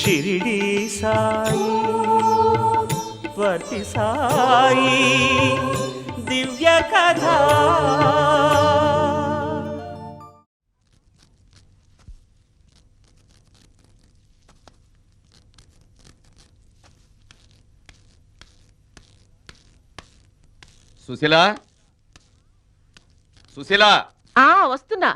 షిరిడి సాయి వర్తి సాయి దివ్య కథ. సుశీల? సుశీల? ఆ వస్తున్నా.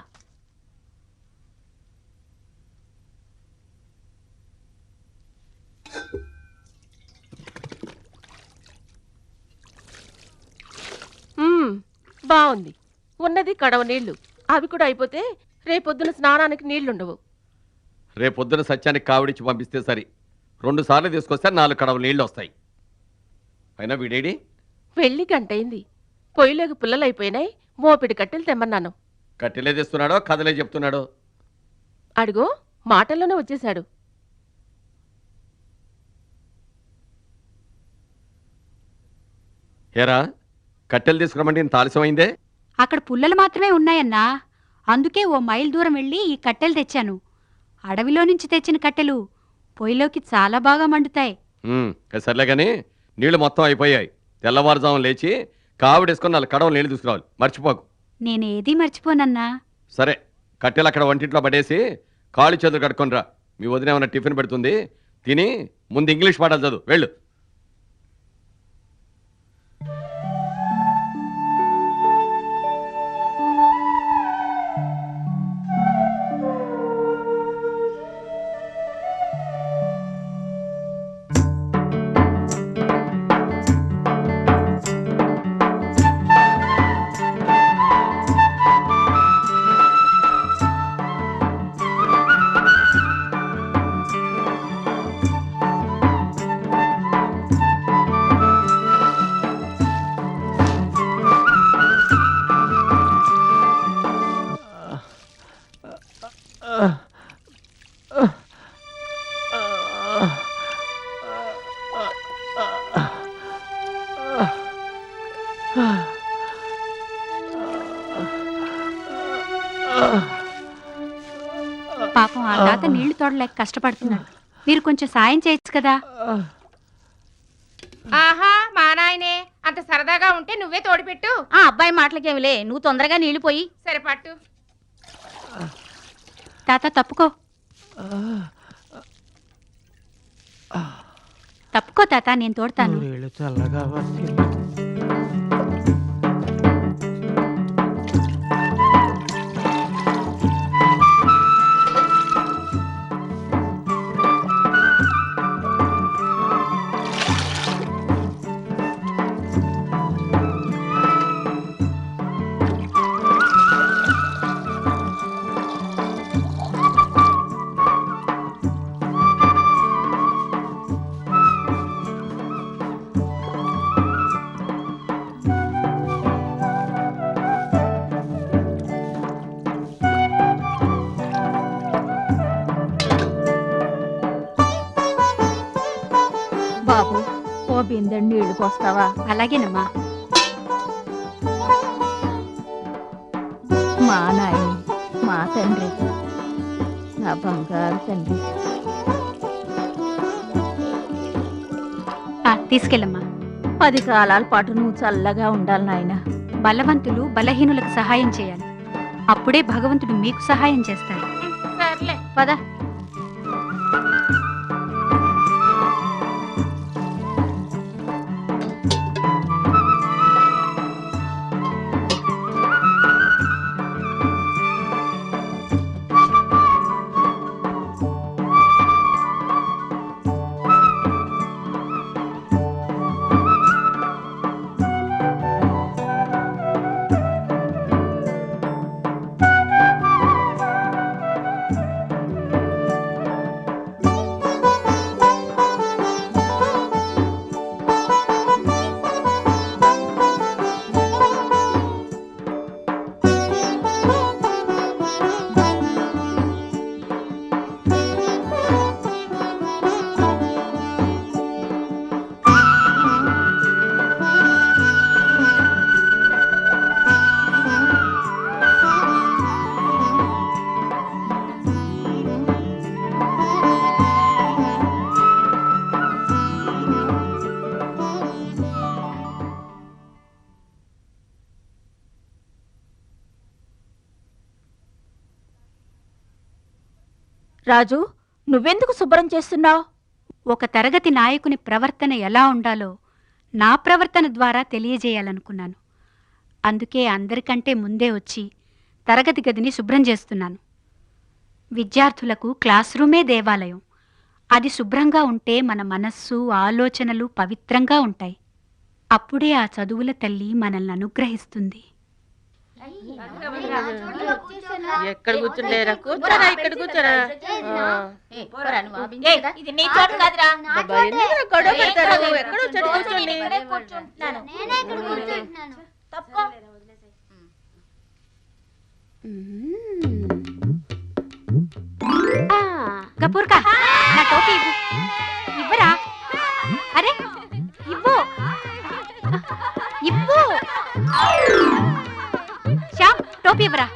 బాగుంది. ఉన్నది కడవ నీళ్ళు. అవి కూడా అయిపోతే రేపొద్దున స్నానానికి నీళ్ళుండవు. రేపొద్దున సత్యానికి కావిడిచ్చి పంపిస్తే సరి. రెండు సార్లు తీసుకొస్తే నాలుగు కడవ నీళ్ళు వస్తాయి. అయినా వీడేడి? పెళ్ళి గంటయింది. పొయ్యిలోకి పుల్లలైపోయినాయి. మోపిడి కట్టెలు తెమ్మన్నాను. కట్టెలే తెస్తున్నాడో కథలే చెప్తున్నాడో? అడుగో మాటల్లోనే వచ్చేశాడు. ఏరా కట్టెలు తీసుకురమంటే ఇంత ఆలస్యమైందే? అక్కడ పుల్లలు మాత్రమే ఉన్నాయన్నా. అందుకే ఓ మైల్ దూరం వెళ్ళి ఈ కట్టెలు తెచ్చాను. అడవిలో నుంచి తెచ్చిన కట్టెలు పొయ్యిలోకి చాలా బాగా మండుతాయి. సర్లే కానీ నీళ్ళు మొత్తం అయిపోయాయి. తెల్లవారుజామున లేచి కావిడేసుకొని నాలుగు కడవలు నీళ్ళు తీసుకురావాలి. మర్చిపోకు. నేనేదీ మర్చిపోనన్నా. సరే కట్టెలు అక్కడ వంటింట్లో పడేసి కాళ్ళు చేతులు కట్టుకొని రా. మీ వదిన ఏమైనా టిఫిన్ పెడుతుంది? తిని ముందు ఇంగ్లీష్ పాఠాలు చదువు. వెళ్ళు. తోడలేక కష్టపడుతున్నాడు. మీరు కొంచెం సాయం చేయొచ్చు కదా? ఆహా మా నాయనే. అంత సరదాగా ఉంటే నువ్వే తోడిపెట్టు ఆ అబ్బాయి మాటలకేమిలే? నువ్వు తొందరగా నీళ్ళు పోయి. సరే పట్టు. తాత తప్పుకో. తప్పుకో తాత నేను తోడతాను. చల్లగా పోస్తావా అలాగేనమ్మా. మా నాయని మా తండ్రి నా బంగారు తండ్రి. ఆ, తీసుకెళ్ళమ్మా. పది కాలాల పాటు నువ్వు చల్లగా ఉండాలి నాయన. బలవంతులు బలహీనులకు సహాయం చేయాలి. అప్పుడే భగవంతుడు మీకు సహాయం చేస్తాడు సర్లే. పద. రాజు నువ్వెందుకు శుభ్రం చేస్తున్నావు? ఒక తరగతి నాయకుని ప్రవర్తన ఎలా ఉండాలో నా ప్రవర్తన ద్వారా తెలియజేయాలనుకున్నాను. అందుకే అందరికంటే ముందే వచ్చి తరగతి గదిని శుభ్రం చేస్తున్నాను. విద్యార్థులకు క్లాస్ రూమే దేవాలయం. అది శుభ్రంగా ఉంటే మన మనస్సు ఆలోచనలు పవిత్రంగా ఉంటాయి. అప్పుడే ఆ చదువుల తల్లి మనల్ని అనుగ్రహిస్తుంది. ఎక్కడ కూర్చుండేరా కూర్చోరా ఇక్కడ కూర్చోరా? గొడవ పెడతారు? ఎక్కడో చెట్టు కూర్చోండి. తప్పుకో గపూర్కా నా టోపీ టోపీ ఇవ్వరా?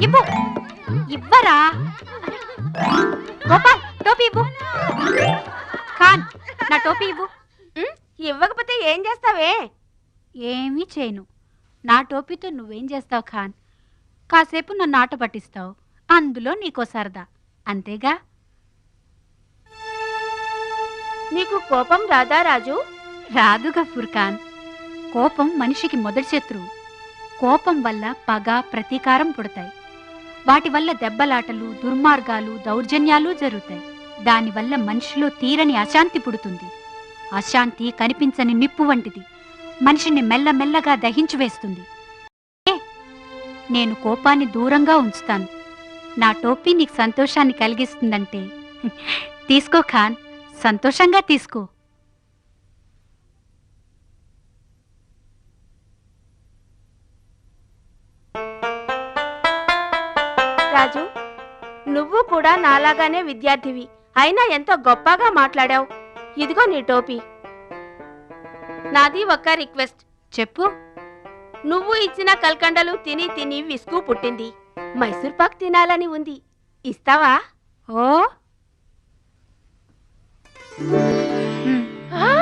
ఇవ్వు. ఇవ్వరా? గోపాల్ టోపీ ఇవ్వు. ఖాన్ నా టోపీ ఇవ్వు. ఇవ్వకపోతే ఏం చేస్తావే? ఏమీ చేయను. నా టోపీతో నువ్వేం చేస్తావు ఖాన్? కాసేపు నన్ను ఆట పట్టిస్తావు. అందులో నీకో సరదా. అంతేగా? నీకు కోపం రాదా రాజు? రాదు గఫూర్ ఖాన్ కోపం మనిషికి మొదటి శత్రువు. కోపం వల్ల పగ ప్రతీకారం పుడతాయి. వాటి వల్ల దెబ్బలాటలు దుర్మార్గాలు దౌర్జన్యాలు జరుగుతాయి. దానివల్ల మనిషిలో తీరని అశాంతి పుడుతుంది. అశాంతి కనిపించని నిప్పు వంటిది. మనిషిని మెల్లమెల్లగా దహించి వేస్తుంది. నేను కోపాన్ని దూరంగా ఉంచుతాను. నా టోపీ నీకు సంతోషాన్ని కలిగిస్తుందంటే. తీసుకో ఖాన్ సంతోషంగా తీసుకో. నువ్వు కూడా నాలాగానే విద్యార్థివి. అయినా ఎంతో గొప్పగా మాట్లాడావు. ఇదిగో నీ టోపీ. నాది ఒక రిక్వెస్ట్. చెప్పు. నువ్వు ఇచ్చిన కల్కండలు తిని తిని విసుగు పుట్టింది. మైసూర్ పాక్ తినాలని ఉంది. ఇస్తావా? ఓ.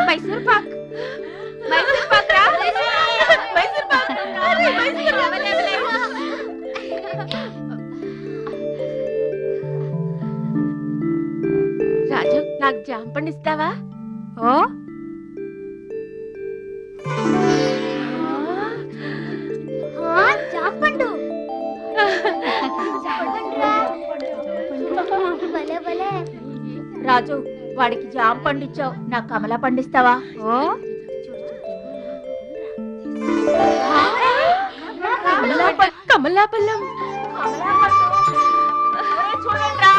మైసూర్ పాక్. మైసూర్ పాక్ రా. మైసూర్ పాక్. నాకు జామ పండు ఇస్తావా ఓ రాజు వాడికి జామ పండిచ్చావు నాకు కమలా పండిస్తావా ఓ కమలాప- కమలాపల్లం. అలాగే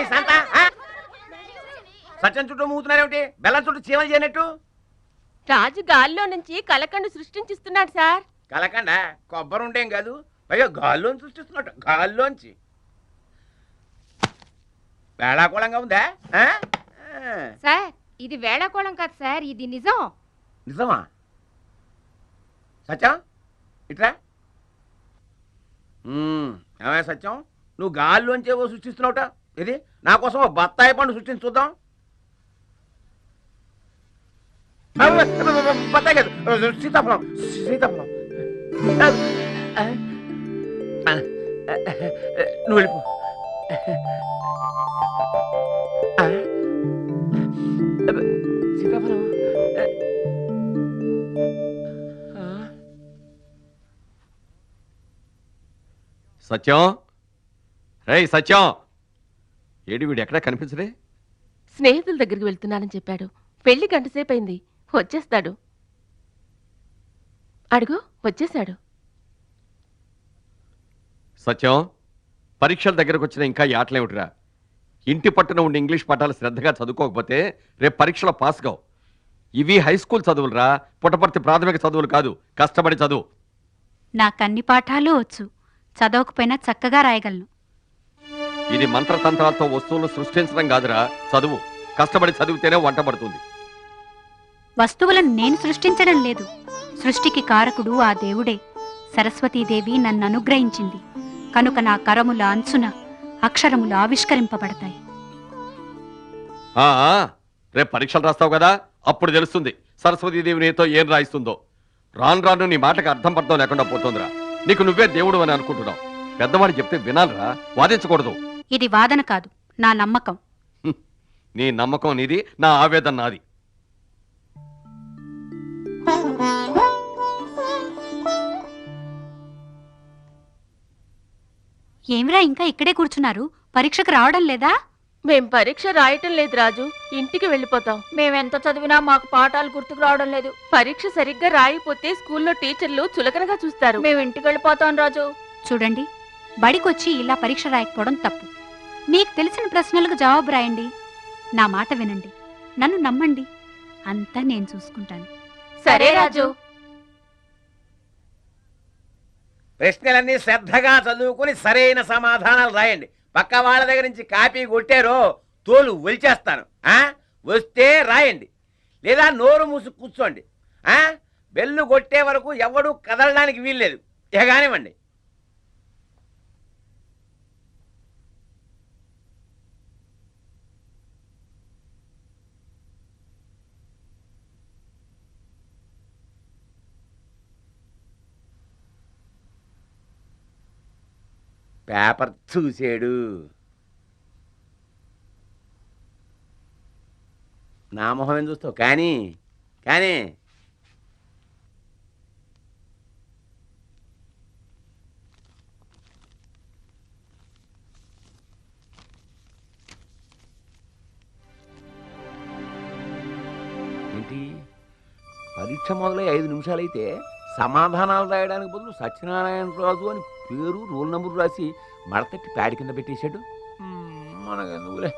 ఈ సంత? సత్యం చుట్టూ మూగుతున్నారేమిటి? బెల్లం చుట్టూ చీమలు చేయనట్టు? రాజు గాల్లో నుంచి కలకండు సృష్టించిస్తున్నాడు సార్. కలకండ? కొబ్బరి ఉంటేం కాదు. పైగా గాల్లోంచి సృష్టిస్తున్నట్టు గాల్లోంచి. వేళాకూలంగా ఉందా? ఆ? ఆ. సార్ ఇది వేళాకోళం కాదు సార్ ఇది నిజం. నిజమా? సత్యం ఇట్రా. ఏమయ్య సత్యం? నువ్వు గాల్లోంచి ఏవో సృష్టిస్తున్నావుట. ఇది నా కోసం బత్తాయి పండు సృష్టించి చూద్దాం. బత్తాయి కాదు సీతాఫలం సీతాఫలం. నువ్వు వెళ్ళిపో. సీతాఫలం. సత్యం? రేయ్ సత్యం. ఏడి వీడు ఎక్కడా కనిపించడే స్నేహితుల దగ్గరికి వెళ్తున్నానని చెప్పాడు. పెళ్ళి గంట సేపు అయింది వచ్చేస్తాడు. అడుగు వచ్చేసాడు సత్యం పరీక్షల దగ్గరకు వచ్చిన ఇంకా ఈ ఆటలేమిటిరా? ఇంటి పట్టున ఉండి ఇంగ్లీష్ పాఠాలు శ్రద్ధగా చదువుకోకపోతే రేపు పరీక్షలో పాస్ కావు. ఇవి హై స్కూల్ చదువులురా? పుట్టపర్తి ప్రాథమిక చదువులు కాదు. కష్టపడి చదువు. నాకన్ని పాఠాలు వచ్చు. చదవకపోయినా చక్కగా రాయగలను. ఇది మంత్రతంత్రాలతో వస్తువులు సృష్టించడం కాదురా. చదువు. కష్టపడి చదివితేనే వంట పడుతుంది. వస్తువులను నేను సృష్టించడం లేదు. సృష్టికి కారకుడు ఆ దేవుడే. సరస్వతీదేవి నన్ను అనుగ్రహించింది. కనుక నా కరముల అంచున అక్షరములు ఆవిష్కరింపబడతాయి. ఆ, ఆ, రేపు పరీక్షలు రాస్తావు కదా? అప్పుడు తెలుస్తుంది సరస్వతీదేవి నీతో ఏం రాయిస్తుందో. రాను రాను నీ మాటకి అర్థం పర్థం లేకుండా పోతుందిరా. నీకు నువ్వే దేవుడు అని అనుకుంటున్నావు. పెద్దవాడు చెప్తే వినాలిరా. వాదించకూడదు. ఇది వాదన కాదు నా నమ్మకం. నీ నమ్మకం నీది నా ఆవేదన నాది. ఏమిరా ఇంకా ఇక్కడే కూర్చున్నారు? పరీక్షకు రావడం లేదా? మేం పరీక్ష రాయటం లేదు రాజు. ఇంటికి వెళ్ళిపోతాం. మేమెంత చదివినా మాకు పాఠాలు గుర్తుకు రావడం లేదు. పరీక్ష సరిగ్గా రాయిపోతే స్కూల్లో టీచర్లు చులకనగా చూస్తారు. మేము ఇంటికి వెళ్ళిపోతాం రాజు. చూడండి బడికొచ్చి ఇలా పరీక్ష రాయకపోవడం తప్పు. మీకు తెలిసిన ప్రశ్నలకు జవాబు రాయండి. నా మాట వినండి. నన్ను నమ్మండి. అంతా నేను చూసుకుంటాను. సరే రాజు. ప్రశ్నలన్నీ శ్రద్ధగా చదువుకుని సరైన సమాధానాలు రాయండి. పక్క వాళ్ళ దగ్గర నుంచి కాపీ కొట్టారో తోలు ఒలిచేస్తాను. ఆ? వస్తే రాయండి. లేదా నోరు మూసి కూర్చోండి. ఆ? బెల్లు కొట్టే వరకు ఎవడు కదలడానికి వీల్లేదు. ఇక కానివ్వండి. పేపర్ చూసాడు. నా మొహం ఏం చూస్తావు? కానీ కానీ. ఏంటి? పరీక్ష మొదలై ఐదు నిమిషాలైతే సమాధానాలు రాయడానికి బదులు సత్యనారాయణ రాజు అని పేరు రోల్ నెంబర్ రాసి మడతట్టి ప్యాడ్ కింద పెట్టేశాడు. మనకెందుకులే?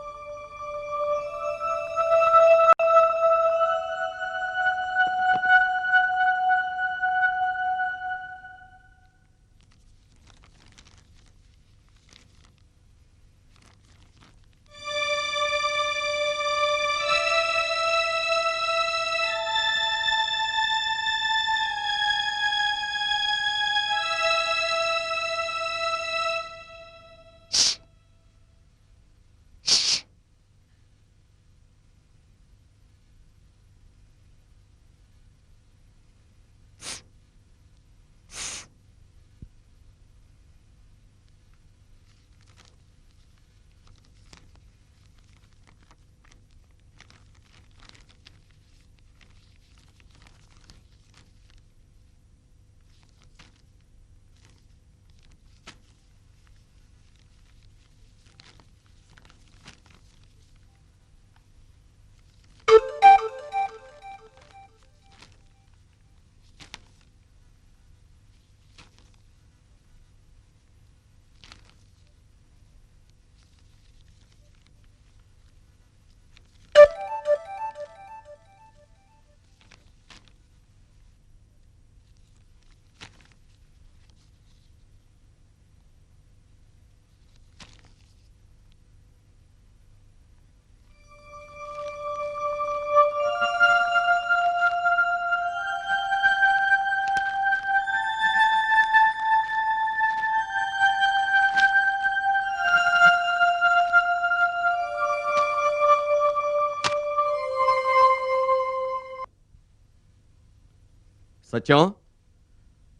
సత్యం?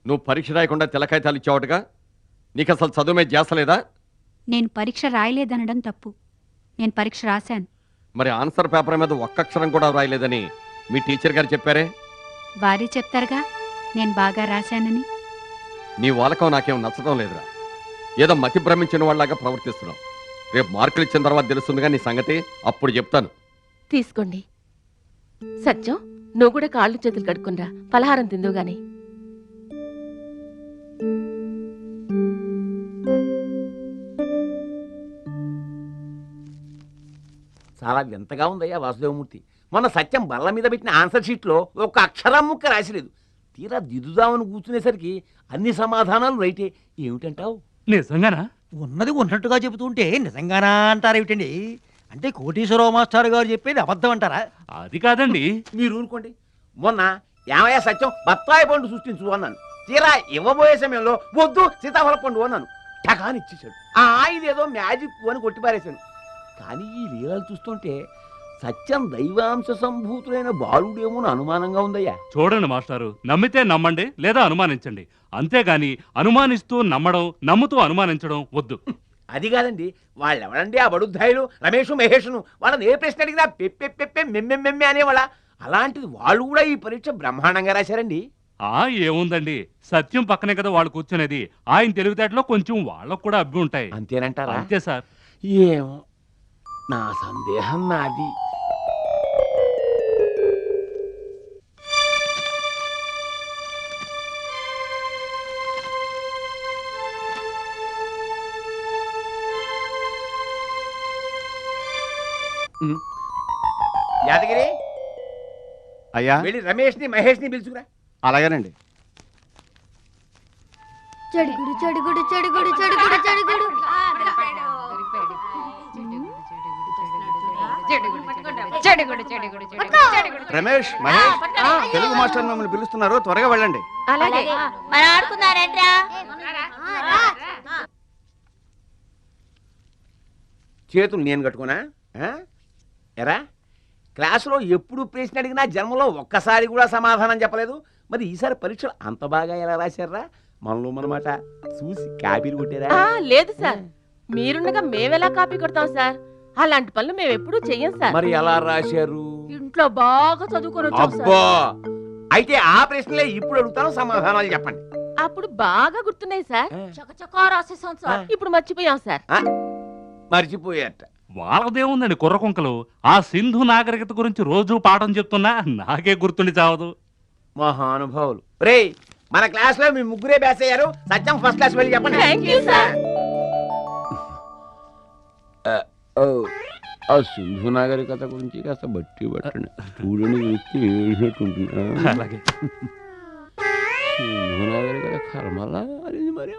నువ్వు పరీక్ష రాయకుండా తెల్లకాయితాలు ఇచ్చావుటగా? నీకు అసలు చదువు మీద చేస్తలేదా నేను పరీక్ష రాయలేదనడం తప్పు. నేను పరీక్ష రాశాను. మరి ఆన్సర్ పేపర్ మీద ఒక్క అక్షరం కూడా రాయలేదని మీ టీచర్ గారు చెప్పారే? వారే చెప్తారుగా. నేను బాగా రాశానని. నీ వాలకం నాకేం నచ్చడం లేదురా. ఏదో మతి భ్రమించిన వాళ్ళలాగా ప్రవర్తిస్తున్నావు. రేపు మార్కులు ఇచ్చిన తర్వాత తెలుస్తుందిగా నీ సంగతి? అప్పుడు చెప్తాను. తీసుకోండి. సత్యం నువ్వు కూడా కాళ్ళు చేతులు కడుక్కునరా పలహారం తిందువు గాని. చాలా వింతగా ఉందయ్యా వాసుదేవమూర్తి. మొన్న సత్యం బల్ల మీద పెట్టిన ఆన్సర్ షీట్లో ఒక అక్షరం ముక్క రాసిలేదు. తీరా దిద్దుదామని కూర్చునేసరికి అన్ని సమాధానాలు రైటే. ఏమిటంటావు? నిజంగానా? ఉన్నది ఉన్నట్టుగా చెబుతుంటే నిజంగానా అంటారేమిటండి? అంటే కోటీశ్వరరావు మాస్టర్ గారు చెప్పేది అబద్ధం అంటారా? అది కాదండి. మీరు ఊరుకోండి. మొన్న ఏమయ్యా సత్యం? బత్తాయి పండు సృష్టించు అన్నాను. తీరా ఇవ్వబోయే సమయంలో వద్దు సీతాఫల పండు అన్నాను. టకాని ఇచ్చేసాడు ఆ ఇదేదో మ్యాజిక్ అని కొట్టిపారేశాను. కానీ ఈ లీలలు చూస్తుంటే సత్యం దైవాంశ సంభూతులైన బాలుడేమో అని అనుమానంగా ఉందయ్యా. చూడండి మాస్టారు నమ్మితే నమ్మండి లేదా అనుమానించండి. అంతేగాని అనుమానిస్తూ నమ్మడం నమ్ముతూ అనుమానించడం వద్దు. అది కాదండి వాళ్ళు ఎవరండి ఆ బడుద్దాయిలు రమేష్ మహేష్ను. వాళ్ళని ఏ ప్రశ్న అడిగినా పెప్పే పెప్పే మెమ్మెమ్మెమ్మె అనేవాళ్ళ. అలాంటిది వాళ్ళు కూడా ఈ పరీక్ష బ్రహ్మాండంగా రాశారండి. ఆ ఏముందండి? సత్యం పక్కనే కదా వాళ్ళు కూర్చునేది. ఆయన తెలివితేటలో కొంచెం వాళ్ళకు కూడా అబ్బి ఉంటాయి. అంతేనంటారా? అంతే సార్. ఏమో నా సందేహం నాది. యాదగిరి? అయ్యా. వెళ్ళి రమేష్ని మహేష్ని పిలుచుకురా. అలాగేనండి. చెడుగుడు చెడుగుడు చెడుగుడు చెడుగుడు చెడుగుడు. రమేష్ మహేష్ తెలుగు మాస్టర్ మిమ్మల్ని పిలుస్తున్నారు త్వరగా వెళ్ళండి. అలాగే. మరి ఆడుకున్నారంట్రా చేతులు నేను కట్టుకున్నా? ఎరా? క్లాసులో ఎప్పుడు ప్రశ్న అడిగినా జన్మలో ఒక్కసారి కూడా సమాధానం చెప్పలేదు. మరి ఈసారి పరీక్షలు అంత బాగా ఎలా రాశారా? మనలో మనమాట చూసి కాపీలు కొట్టారా? లేదు సార్. మీరుండగా మేమెలా కాపీ కొడతాం సార్? అలాంటి పనులు మేము ఎప్పుడూ చెయ్యం సార్. మరి ఎలా రాశారు? ఇంట్లో బాగా చదువుకొని అబ్బా! అయితే ఆ ప్రశ్నలే ఇప్పుడు అడుగుతాను సమాధానాలు చెప్పండి. అప్పుడు బాగా గుర్తున్నాయి సార్. చకచకా రాసేసాం సార్. ఇప్పుడు మర్చిపోయాం సార్. మర్చిపోయారట. వాళ్ళదేముందండి కుర్ర కుంకలు? ఆ సింధు నాగరికత గురించి రోజు పాఠం చెప్తున్నా నాకే గుర్తుండి చావదు. మహానుభావులు రేయ్ మన క్లాస్లో మీ ముగ్గురే బ్యాస్ అయ్యారు. సత్యం ఫస్ట్ క్లాస్ వెళ్ళి చెప్పండి. ఆ సింధు నాగరికత గురించి కాస్త బట్టి పట్టండి. చూడని వ్యక్తి అలాగే. సింధు నాగరికత కర్మలా అది మరి.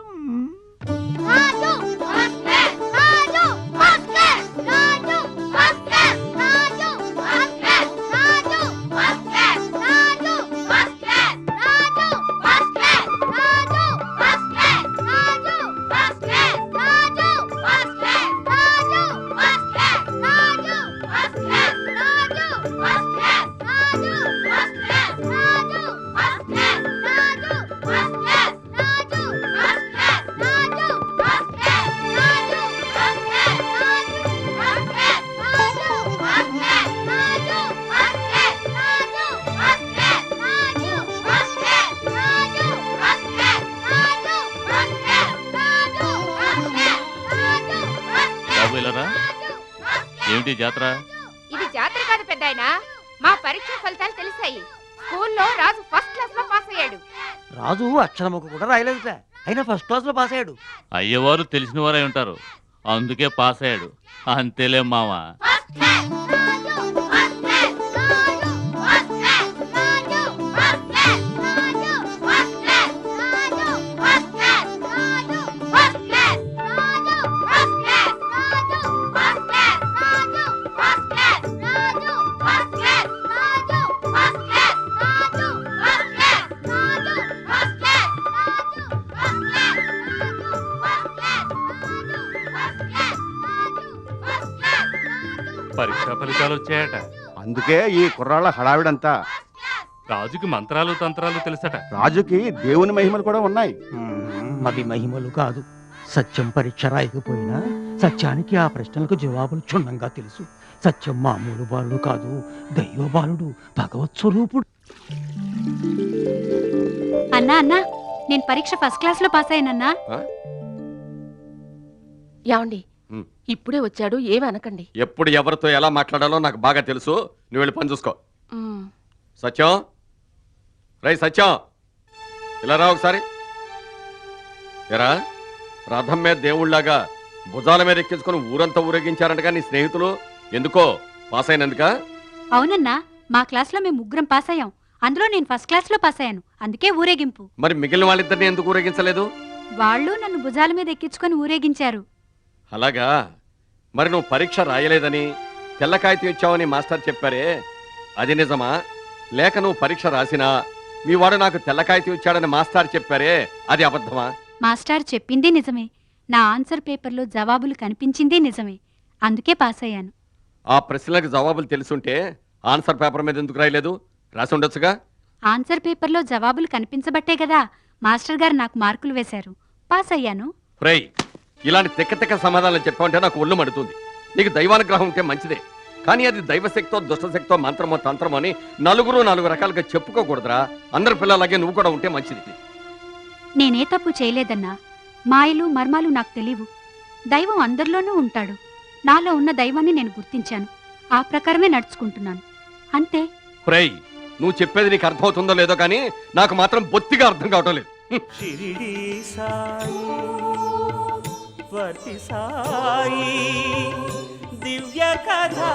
రాజు అక్షరముఖ కూడా రాయలేదు సార్ అయినా ఫస్ట్ క్లాస్లో పాస్ అయ్యాడు. అయ్యవారు తెలిసిన వారై ఉంటారు. అందుకే పాస్ అయ్యాడు. అంతేలే మావా. ఫలితాలు వచ్చాయట. అందుకే ఈ కుర్రాళ్ళ హడావిడంతా. రాజుకి మంత్రాలు తంత్రాలు తెలుసట. రాజుకి దేవుని మహిమలు కూడా ఉన్నాయి. అవి మహిమలు కాదు. సత్యం పరీక్ష రాయకపోయినా సత్యానికి ఆ ప్రశ్నలకు జవాబులు క్షుణ్ణంగా తెలుసు. సత్యం మామూలు బాలుడు కాదు దైవ బాలుడు భగవత్ స్వరూపుడు. అన్నా అన్నా నేను పరీక్ష ఫస్ట్ క్లాస్లో పాస్ అయ్యానన్నా. ఏమండి. ఇప్పుడే వచ్చాడు ఏమి అనకండి. ఎప్పుడు ఎవరితో ఎలా మాట్లాడాలో నాకు బాగా తెలుసు. నువ్వు వెళ్ళి పని చూసుకో. సత్యం? రై సత్యం. ఇలా రా ఒకసారి. ఎరా రథం మీద దేవుళ్ళాగా భుజాల మీద ఎక్కించుకొని ఊరంతా ఊరేగించారంటగా నీ స్నేహితులు? ఎందుకో? పాస్ అయినందుక? అవునన్నా మా క్లాస్లో మేము ముగ్గురం పాస్ అయ్యాం. అందులో నేను ఫస్ట్ క్లాస్లో పాస్ అయ్యాను. అందుకే ఊరేగింపు. మరి మిగిలిన వాళ్ళిద్దరిని ఎందుకు ఊరేగించలేదు? వాళ్ళు నన్ను భుజాల మీద ఎక్కించుకొని ఊరేగించారు. అలాగా. మరి నువ్వు పరీక్ష రాయలేదని తెల్ల కాగితం ఇచ్చావని మాస్టర్ చెప్పారే. అది నిజమా? లేక నువ్వు పరీక్ష రాసినా మీ వాడు నాకు తెల్ల కాగితం ఇచ్చాడని మాస్టర్ చెప్పారే. అది అబద్ధమా? మాస్టారు చెప్పింది నిజమే. నా ఆన్సర్ పేపర్లో జవాబులు కనిపించింది నిజమే. అందుకే పాస్ అయ్యాను. ఆ ప్రశ్నలకు జవాబులు తెలుసుంటే ఆన్సర్ పేపర్ మీద ఎందుకు రాయలేదు? రాసి ఉండొచ్చుగా? ఆన్సర్ పేపర్లో జవాబులు కనిపించబట్టే కదా మాస్టర్ గారు నాకు మార్కులు వేశారు. పాస్ అయ్యాను. ఫ్రై ఇలాంటి తెక్క తెక్క సమాధానాలు చెప్పావంటే నాకు ఒళ్ళు మడుతుంది. నీకు దైవానుగ్రహం ఉంటే మంచిదే. కానీ అది దైవశక్తో దుష్టశక్తో మంత్రమో తంత్రమో అని నలుగురు నాలుగు రకాలుగా చెప్పుకోకూడదురా. అందరి పిల్లలాగే నువ్వు కూడా ఉంటే మంచిది. నేనే తప్పు చేయలేదన్నా. మాయలు మర్మాలు నాకు తెలియవు. దైవం అందరిలోనూ ఉంటాడు. నాలో ఉన్న దైవాన్ని నేను గుర్తించాను. ఆ ప్రకారమే నడుచుకుంటున్నాను. అంతే. ఫ్రై నువ్వు చెప్పేది నీకు అర్థమవుతుందో లేదో కానీ నాకు మాత్రం బొత్తిగా అర్థం కావటం లేదు. साई दिव्य कथा।